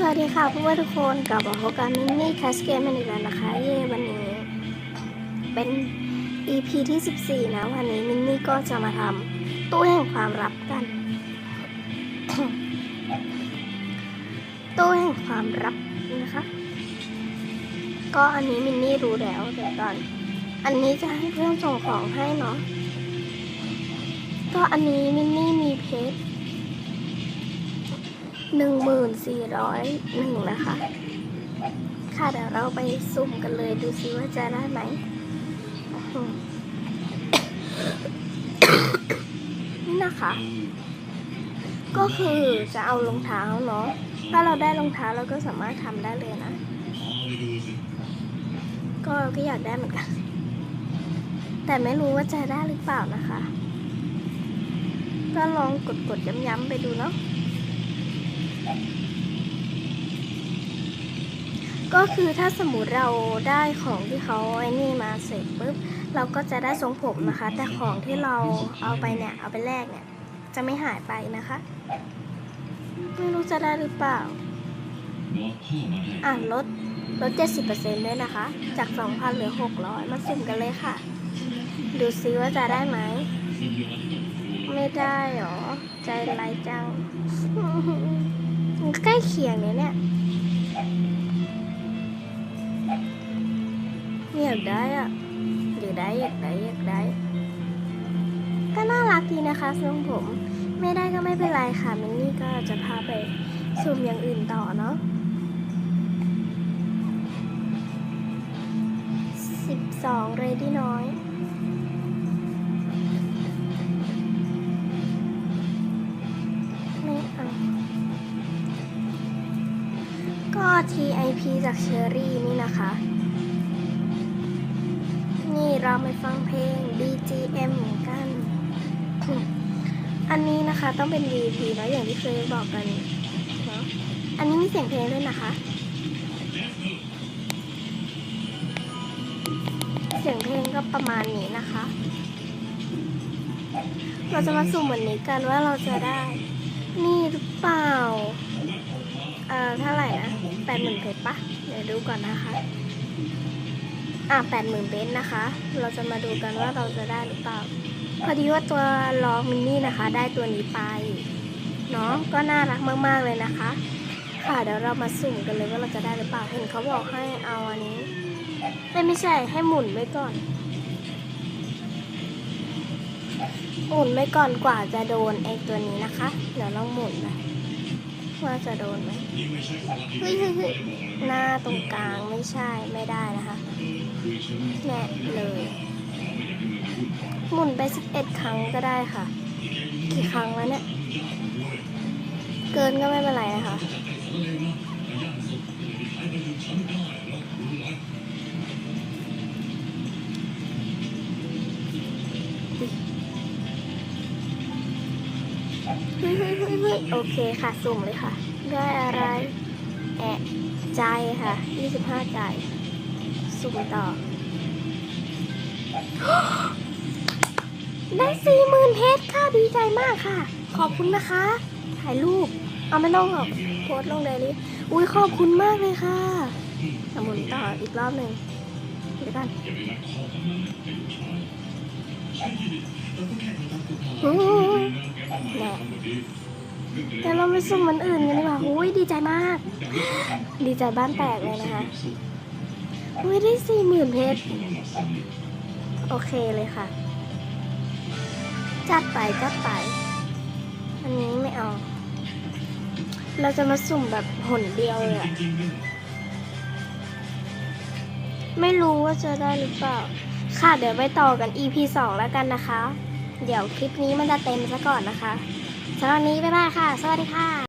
สวัสดีค่ะเพื่อนๆทุกคนกลับมาพบกันมินนี่แคสเกมกันอีกแล้วนะคะ เย่วันนี้ เป็น EP ที่ 14 นะ วันนี้มินนี่ก็จะมาทำตู้แห่งความลับกัน ตู้แห่งความลับนะคะ ก็อันนี้มินนี่รู้แล้วเดี๋ยวก่อน อันนี้จะให้เพื่อนส่งของให้เนาะก็อันนี้มินนี่มีเพชร หนึ่งหมื่นสี่ร้อยหนึ่งนะคะ ค่ะเดี๋ยวเราไปสุ่มกันเลยดูซิว่าจะได้ไหมนี่นะคะ ก็คือจะเอารองเท้าเนาะถ้าเราได้รองเท้าเราก็สามารถทำได้เลยนะ ก็ก็อยากได้เหมือนกัน แต่ไม่รู้ว่าจะได้หรือเปล่านะคะ ก็ลองกดๆย้ำๆไปดูเนาะ ก็คือถ้าสมมติเราได้ของที่เขาไอ้นี่มาเสร็จปุ๊บเราก็จะได้ทรงผมนะคะ แต่ของที่เราเอาไปเนี่ยเอาไปแลกเนี่ย จะไม่หายไปนะคะ ไม่รู้จะได้หรือเปล่า อ่านลดลด 70%ด้วยนะคะ จาก 2,000เหลือ 600 มาสุ่มกันเลยค่ะ ดูซิว่าจะได้ไหม ไม่ได้หรอ ใจไรจัง มันใกล้เคียงเนี่ยเนี่ยอยากได้อะอยากได้อยากได้อยากได้ ก็น่ารักดีนะคะทรงผม ไม่ได้ก็ไม่เป็นไรค่ะมินนี่ก็จะพาไปซูมอย่างอื่นต่อเนาะสิบสองเรดี้น้อย TIP จากเชอรี่นี่นะคะ นี่เราไปฟังเพลง BGM เหมือนกัน อันนี้นะคะต้องเป็น VP เนะอย่างที่เคยบอกกันเนาะอันนี้มีเสียงเพลงด้วยนะคะ เสียงเพลงก็ประมาณนี้นะคะ เราจะมาสุ่มวันนี้กันว่าเราจะได้ นี่หรือเปล่า เอ่อเท่าไหร่นะ แปดหมื่นเพชรปะเดี๋ยวดูก่อนนะคะ อะแปดหมื่นเบนซ์นะคะ เราจะมาดูกันว่าเราจะได้หรือเปล่า พอดีว่าตัวล้อมินนี่นะคะ ได้ตัวนี้ไปเนาะก็น่ารักมากๆเลยนะคะ ค่ะเดี๋ยวเรามาสุ่มกันเลยว่าเราจะได้หรือเปล่าเห็นเขาบอกให้เอาอันนี้ไม่ไม่ใช่ให้หมุนไว้ก่อนหมุนไว้ก่อนกว่าจะโดนไอ้ตัวนี้นะคะ เดี๋ยวลองหมุนนะ ว่าจะโดนไหมเฮ้ยเฮ้ยเฮ้ยหน้าตรงกลางไม่ใช่ไม่ได้นะคะแน่เลยหมุนไปสิบเอ็ดครั้งก็ได้ค่ะ กี่ครั้งแล้วเนี่ย เกินก็ไม่เป็นไรนะคะ เฮ้ยโอเคค่ะ สุ่มเลยค่ะ ได้อะไร แอะใจค่ะ 25 ใจ สุ่มต่อ ได้สี่หมื่นเพชรค่ะ ดีใจมากค่ะ ขอบคุณนะคะ ถ่ายรูป เอาไม่ต้องหรอกโพสลงไดรี่อุ้ยขอบคุณมากเลยค่ะอะหมุนต่ออีกรอบหนึ่งเดี๋ยวกันอืมแน่เดี๋ ยวเราไปสุ่มมันอื่นกันดีกว่าอุ้ยดีใจมาก ดีใจบ้านแตกเลยนะคะอุ้ยได้สี่หมื่นเพชร โอเคเลยค่ะ จัดไปจัดไป อันนี้ไม่เอา เราจะมาสุ่มแบบหนเดียวเลยอะไม่รู้ว่าจะได้หรือเปล่า ค่ะเดี๋ยวไปต่อกัน EP 2 แล้วกันนะคะ เดี๋ยวคลิปนี้มันจะเต็มซะก่อนนะคะ สำหรับนี้บ๊ายบายค่ะ สวัสดีค่ะ